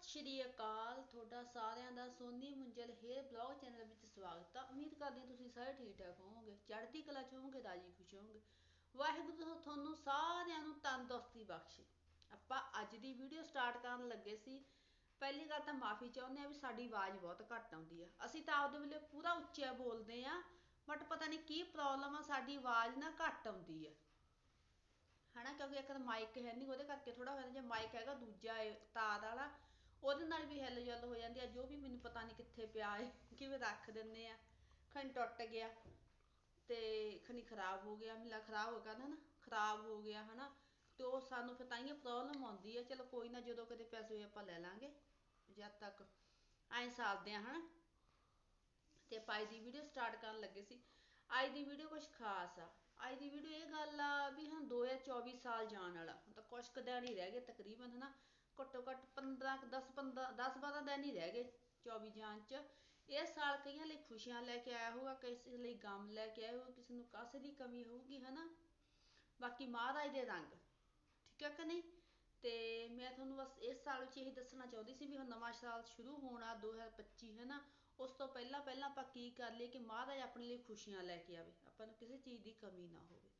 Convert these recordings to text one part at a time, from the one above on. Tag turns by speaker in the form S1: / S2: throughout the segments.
S1: ਸਤਿ ਸ਼੍ਰੀ ਅਕਾਲ, ਤੁਹਾਡਾ ਸਾਰਿਆਂ ਦਾ Soni Munjal hair blog channel ਵਿੱਚ ਸਵਾਗਤ ਹੈ ਉਮੀਦ ਕਰਦੀ ਹਾਂ ਤੁਸੀਂ ਸਾਰੇ ਠੀਕ ਠਾਕ ਹੋਵੋਗੇ, ਚੜ੍ਹਦੀ ਕਲਾ ਚ ਹੋਵੋਗੇ, ਰਾਜੀ ਖੁਸ਼ ਹੋਵੋਗੇ। ਵਾਹਿਗੁਰੂ ਤੁਹਾਨੂੰ ਸਾਰਿਆਂ ਨੂੰ ਤੰਦਰੁਸਤੀ ਬਖਸ਼ੇ। ਆਪਾਂ ਅੱਜ ਦੀ ਵੀਡੀਓ ਸਟਾਰਟ ਕਰਨ ਲੱਗੇ ਸੀ। ਪਹਿਲੀ ਗੱਲ ਤਾਂ ਮਾਫੀ ਚਾਹੁੰਦੇ ਆ ਵੀ ਸਾਡੀ ਆਵਾਜ਼ ਬਹੁਤ ਘੱਟ ਆਉਂਦੀ ਆ। ਅਸੀਂ ਤਾਂ ਆਪਦੇ ਵੇਲੇ ਪੂਰਾ ਉੱਚਾ ਬੋਲਦੇ ਆ ਬਟ ਪਤਾ ਨਹੀਂ ਕੀ ਪ੍ਰੋਬਲਮ ਆ, ਸਾਡੀ ਆਵਾਜ਼ ਨਾ ਘੱਟ ਆਉਂਦੀ ਆ। ਹਨਾ, ਕਿਉਂਕਿ ਇੱਕ ਤਾਂ ਮਾਈਕ ਹੈ ਨਹੀਂ ਉਹਦੇ ਕਰਕੇ ਥੋੜਾ ਹੋ ਜਾਂਦਾ ਜੇ ਮਾਈਕ ਹੈਗਾ, ਦੂਜਾ ਤਾਰ ਵਾਲਾ ਉਹਦੇ ਨਾਲ ਵੀ ਹਿੱਲ ਜੁਲ ਹੋ ਜਾਂਦੀ ਆ, ਜੋ ਵੀ ਮੈਨੂੰ ਪਤਾ ਨਹੀਂ ਕਿੱਥੇ ਪਿਆ ਏ, ਕਿਵੇਂ ਰੱਖ ਦਿੰਨੇ ਆ। ਖਣ ਟੁੱਟ ਗਿਆ ਤੇ ਖਣੀ ਖਰਾਬ ਹੋ ਗਿਆ, ਮਿਲਾ ਖਰਾਬ ਹੋ ਗਿਆ ਨਾ, ਖਰਾਬ ਹੋ ਗਿਆ ਹਨਾ। ਤੇ ਉਹ ਸਾਨੂੰ ਫਿਰ ਤਾਂ ਹੀ ਆਉਂਦੀ ਆ, ਚਲੋ ਕੋਈ ਨਾ ਜਦੋਂ ਕਦੇ ਪੈਸੇ ਹੋਏ ਆਪਾਂ ਲੈ ਲਾਂਗੇ, ਜਦ ਤੱਕ ਐਂ ਸਾਲਦੇ ਆ ਹਨਾ। ਤੇ ਆਪਾਂ ਅੱਜ ਦੀ ਵੀਡੀਓ ਸਟਾਰਟ ਕਰਨ ਲੱਗੇ ਸੀ। ਅੱਜ ਦੀ ਵੀਡੀਓ ਕੁਛ ਖਾਸ ਆ। ਅੱਜ ਦੀ ਵੀਡੀਓ ਇਹ ਗੱਲ ਆ ਵੀ ਹੁਣ ਦੋ ਹਜ਼ਾਰ ਚੌਵੀ ਸਾਲ ਜਾਣ ਵਾਲਾ ਤਾਂ ਕੁਝ ਕੁ ਦਿਨ ਹੀ ਰਹਿ ਗਏ ਤਕਰੀਬਨ ਹਨਾ। ਘੱਟੋ ਘੱਟ 15 10 15 10 12 ਦਿਨ ਹੀ ਰਹਿ ਗਏ 24 ਜਾਣ ਚ। ਇਹ ਸਾਲ ਕਈਆਂ ਲਈ ਖੁਸ਼ੀਆਂ ਲੈ ਕੇ ਆਇਆ ਹੋਊਗਾ, ਕਿਸੇ ਲਈ ਗਮ ਲੈ ਕੇ ਆਇਆ ਹੋਊਗਾ, ਕਿਸੇ ਨੂੰ ਕਾਸੇ ਦੀ ਕਮੀ ਹੋਊਗੀ, ਹਨਾ? ਬਾਕੀ ਮਹਾਰਾਜ ਦੇ ਰੰਗ, ਠੀਕ ਹੈ ਕਿ ਨਹੀਂ? ਤੇ ਮੈਂ ਤੁਹਾਨੂੰ ਬਸ ਇਸ ਸਾਲ ਵਿੱਚ ਇਹੀ ਦੱਸਣਾ ਚਾਹੁੰਦੀ ਸੀ ਵੀ ਹੁਣ ਨਵਾਂ ਸਾਲ ਸ਼ੁਰੂ ਹੋਣਾ 2025 ਹੈ ਨਾ ਉਸ ਤੋਂ ਪਹਿਲਾਂ ਪਹਿਲਾਂ ਆਪਾਂ ਕੀ ਕਰ ਲਈਏ ਕਿ ਮਹਾਰਾਜ ਆਪਣੇ ਲਈ ਖੁਸ਼ੀਆਂ ਲੈ ਕੇ ਆਵੇ। ਆਪਾਂ ਨੂੰ ਕਿਸੇ ਚੀਜ਼ ਦੀ ਕਮੀ ਨਾ ਹੋਵੇ।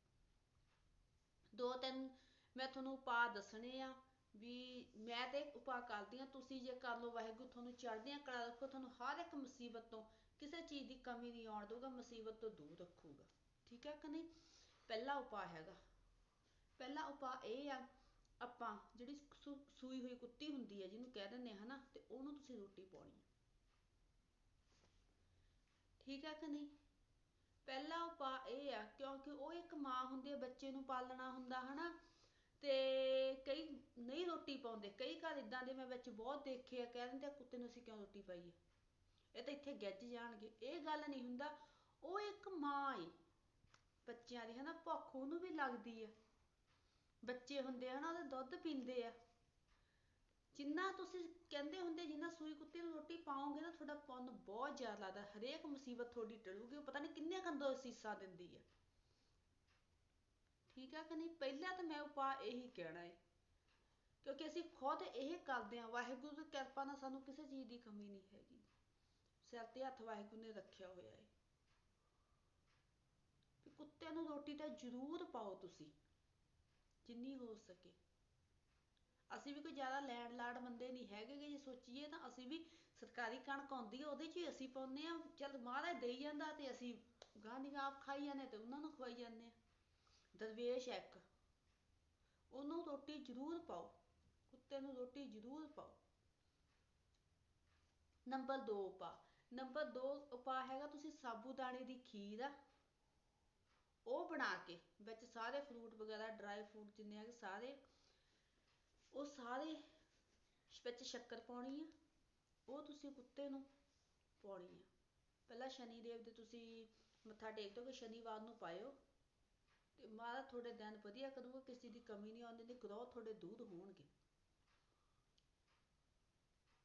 S1: ਦੋ ਤਿੰਨ ਮੈਂ ਤੁਹਾਨੂੰ ਉਪਾਅ ਦੱਸਣੇ ਆ। ਵੀ ਮੈਂ ਤੇ ਉਪਾਅ ਕਰਦੀ ਆ ਤੁਸੀਂ ਜੇ ਕਰ ਲਓ ਵਾਹਿਗੁਰੂ, ਤੁਹਾਨੂੰ ਚੜ੍ਹਦੀਆਂ ਕਲਾ ਰੱਖੋ, ਤੁਹਾਨੂੰ ਹਰ ਇੱਕ ਮੁਸੀਬਤ ਤੋਂ ਕਿਸੇ ਚੀਜ਼ ਦੀ ਕਮੀ ਨਹੀਂ ਆਉਣ ਦਊਗਾ, ਮੁਸੀਬਤ ਤੋਂ ਦੂਰ ਰੱਖੂਗਾ। ਠੀਕ ਹੈ ਕਿ ਨਹੀਂ? ਪਹਿਲਾ ਉਪਾਅ ਹੈਗਾ। ਪਹਿਲਾ ਉਪਾਅ ਇਹ ਆ, ਆਪਾਂ ਜਿਹੜੀ ਸੂਈ ਹੋਈ ਕੁੱਤੀ ਹੁੰਦੀ ਹੈ, ਜਿਹਨੂੰ ਕਹਿ ਦਿੰਦੇ ਹਨਾ, ਤੇ ਉਹਨੂੰ ਤੁਸੀਂ ਰੋਟੀ ਪਾਉਣੀ ਹੈ। ਠੀਕ ਹੈ ਕਿ ਨਹੀਂ? ਪਹਿਲਾ ਉਪਾਅ ਇਹ ਆ, ਕਿਉਂਕਿ ਉਹ ਇੱਕ ਮਾਂ ਹੁੰਦੀ ਹੈ, ਬੱਚੇ ਨੂੰ ਪਾਲਣਾ ਹੁੰਦਾ ਹਨਾ ਤੇ ਕਈ ਨਹੀਂ ਰੋਟੀ ਪਾਉਂਦੇ, ਕਈ ਘਰ ਇਦਾਂ ਦੇ ਮੈਂ ਵਿੱਚ ਬਹੁਤ ਦੇਖੇ ਆ, ਕਹਿ ਦਿੰਦੇ ਆ, ਕੁੱਤੇ ਨੂੰ ਅਸੀਂ ਕਿਉਂ ਰੋਟੀ ਪਾਈਏ? ਇਹ ਤਾਂ ਇੱਥੇ ਗੱਜ ਜਾਣਗੇ। ਇਹ ਗੱਲ ਨਹੀਂ ਹੁੰਦਾ। ਉਹ ਇੱਕ ਮਾਂ ਏ। ਬੱਚਿਆਂ ਦੀ, ਹਨਾ, ਭੁੱਖ ਉਹਨੂੰ ਵੀ ਲੱਗਦੀ ਆ। ਬੱਚੇ ਹੁੰਦੇ ਆ ਹਨਾ, ਉਹਦਾ ਦੁੱਧ ਪੀਂਦੇ ਆ। ਜਿੰਨਾ ਤੁਸੀਂ ਕਹਿੰਦੇ ਹੁੰਦੇ, ਜਿੰਨਾ ਸੂਈ ਕੁੱਤੇ ਨੂੰ ਰੋਟੀ ਪਾਓਗੇ ਨਾ, ਤੁਹਾਡਾ ਪੁੰਨ ਬਹੁਤ ਜ਼ਿਆਦਾ ਲੱਗਦਾ। ਹਰੇਕ ਮੁਸੀਬਤ ਤੁਹਾਡੀ ਟਲੂਗੀ। ਉਹ ਪਤਾ ਨਹੀਂ ਕਿੰਨੇ ਕੰਦੋ ਸੀਸਾ ਦਿੰਦੀ ਆ। ਠੀਕ ਆ ਕਿ ਨਹੀਂ? ਪਹਿਲਾਂ ਤਾਂ ਮੈਂ ਉਪਾਅ ਇਹੀ ਕਹਿਣਾ ਹੈ ਕਿਉਂਕਿ ਅਸੀਂ ਖੁਦ ਇਹ ਕਰਦੇ ਹਾਂ। ਵਾਹਿਗੁਰੂ ਦੀ ਕਿਰਪਾ ਨਾਲ ਸਾਨੂੰ ਕਿਸੇ ਚੀਜ਼ ਦੀ ਕਮੀ ਨਹੀਂ ਹੈਗੀ। ਸਿਰ ਤੇ ਹੱਥ ਵਾਹਿਗੁਰੂ ਨੇ ਰੱਖਿਆ ਹੋਇਆ ਹੈ ਵੀ ਕੁੱਤੇ ਨੂੰ ਰੋਟੀ ਤਾਂ ਜ਼ਰੂਰ ਪਾਓ ਤੁਸੀਂ, ਜਿੰਨੀ ਹੋ ਸਕੇ। ਅਸੀਂ ਵੀ ਕੋਈ ਜ਼ਿਆਦਾ ਲੈਣ ਲਾੜ ਬੰਦੇ ਨਹੀਂ ਹੈਗੇ ਜੇ ਸੋਚੀਏ ਤਾਂ ਅਸੀਂ ਵੀ ਸਰਕਾਰੀ ਕਣਕ ਆਉਂਦੀ ਹੈ ਉਹਦੇ 'ਚ ਹੀ ਅਸੀਂ ਪਾਉਂਦੇ ਆ ਚਲ ਮਹਾਰਾਜ ਦੇਈ ਜਾਂਦਾ ਤੇ ਅਸੀਂ ਗਾਂ ਦੀ ਆਪ ਖਾਈ ਜਾਂਦੇ ਤੇ ਉਹਨਾਂ ਨੂੰ ਖਵਾਈ ਜਾਂਦੇ ਆ ਦਰਵੇਸ਼ ਇੱਕ। ਉਹਨੂੰ ਰੋਟੀ ਜ਼ਰੂਰ ਪਾਓ, ਕੁੱਤੇ ਨੂੰ ਰੋਟੀ ਜ਼ਰੂਰ ਪਾਓ। ਨੰਬਰ 2 ਉਪਾ ਨੰਬਰ 2 ਉਪਾ ਹੈਗਾ ਤੁਸੀਂ ਸਾਬੂਦਾਣੇ ਦੀ ਖੀਰ ਆ, ਉਹ ਬਣਾ ਕੇ, ਵਿੱਚ ਸਾਰੇ ਫਰੂਟ ਵਗੈਰਾ ਡਰਾਈ ਫਰੂਟ ਜਿੰਨੇ ਹੈਗੇ ਸਾਰੇ, ਉਹ ਸਾਰੇ ਵਿੱਚ ਸ਼ੱਕਰ ਪਾਉਣੀ ਆ, ਉਹ ਤੁਸੀਂ ਕੁੱਤੇ ਨੂੰ ਪਾਉਣੀ ਆ। ਪਹਿਲਾਂ ਸ਼ਨੀ ਦੇਵ ਦੇ ਤੁਸੀਂ ਮੱਥਾ ਟੇਕ ਦਿਓ ਕਿ ਸ਼ਨੀਵਾਰ ਨੂੰ ਪਾਇਓ। ਤੇ ਮਾਰਾ ਤੁਹਾਡੇ ਦਿਨ ਵਧੀਆ ਕਰੂਗਾ, ਕਿਸੇ ਦੀ ਕਮੀ ਨਹੀਂ ਆਉਂਦੀ ਤੇ ਗ੍ਰੋਹ ਤੁਹਾਡੇ ਦੂਰ ਹੋਣਗੇ।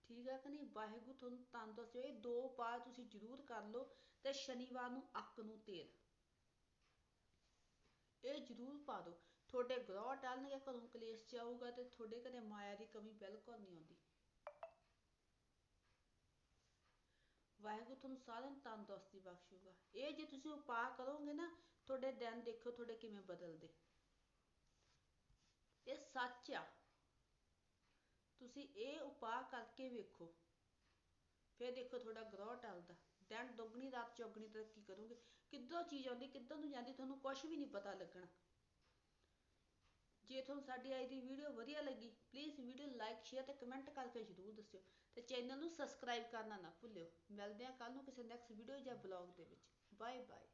S1: ਠੀਕ ਹੈ ਕਿ ਨਹੀਂ? ਵਾਹਿਗੁਰੂ ਤੁਹਾਨੂੰ ਤੰਦਰੁਸਤ ਇਹ ਦੋ ਉਪਾਅ ਤੁਸੀਂ ਜ਼ਰੂਰ ਕਰ ਲਓ ਤੇ ਸ਼ਨੀਵਾਰ ਨੂੰ ਅੱਕ ਨੂੰ ਤੇਲ। ਇਹ ਜ਼ਰੂਰ ਪਾ ਦਿਓ। ਤੁਹਾਡੇ ਗ੍ਰਹਿ ਟਲਣਗੇ, ਘਰੋਂ ਕਲੇਸ਼ ਚ ਆਊਗਾ ਤੇ ਤੁਹਾਡੇ ਘਰੇ ਮਾਇਆ ਦੀ ਕਮੀ ਬਿਲਕੁਲ ਨਹੀਂ ਆਉਂਦੀ। ਵਾਹਿਗੁਰੂ ਤੁਹਾਨੂੰ ਸਾਰਿਆਂ ਨੂੰ ਤੰਦਰੁਸਤੀ ਬਖਸ਼ੂਗਾ। ਇਹ ਜੇ ਤੁਸੀਂ ਉਪਾਅ ਕਰੋਗੇ ਨਾ ਤੁਹਾਡੇ ਦਿਨ ਦੇਖੋ ਤੁਹਾਡੇ ਕਿਵੇਂ ਬਦਲਦੇ। ਇਹ ਸੱਚ ਆ। ਤੁਸੀਂ ਇਹ ਉਪਾਅ ਕਰਕੇ ਵੇਖੋ। ਫਿਰ ਦੇਖੋ ਤੁਹਾਡਾ ਗ੍ਰਹਿ ਟਲਦਾ। ਦਿਨ ਦੁੱਗਣੀ, ਰਾਤ ਚੌਗਣੀ ਤਰੱਕੀ ਕਰੋਗੇ? ਕਿੱਧਰੋਂ ਚੀਜ਼ ਆਉਂਦੀ, ਕਿੱਧਰ ਨੂੰ ਜਾਂਦੀ, ਤੁਹਾਨੂੰ ਕੁਝ ਵੀ ਨਹੀਂ ਪਤਾ ਲੱਗਣਾ। ਜੇ ਤੁਹਾਨੂੰ ਸਾਡੀ ਅੱਜ ਦੀ ਵੀਡੀਓ ਵਧੀਆ ਲੱਗੀ ਪਲੀਜ਼ ਵੀਡੀਓ ਲਾਈਕ ਸ਼ੇਅਰ ਤੇ ਕਮੈਂਟ ਕਰਕੇ ਜ਼ਰੂਰ ਦੱਸਿਓ। ਤੇ ਚੈਨਲ ਨੂੰ ਸਬਸਕ੍ਰਾਈਬ ਕਰਨਾ ਨਾ ਭੁੱਲਿਓ। ਮਿਲਦੇ ਹਾਂ ਕੱਲ ਨੂੰ ਕਿਸੇ ਨੈਕਸਟ ਵੀਡੀਓ ਜਾਂ ਬਲੌਗ ਦੇ ਵਿੱਚ। Bye bye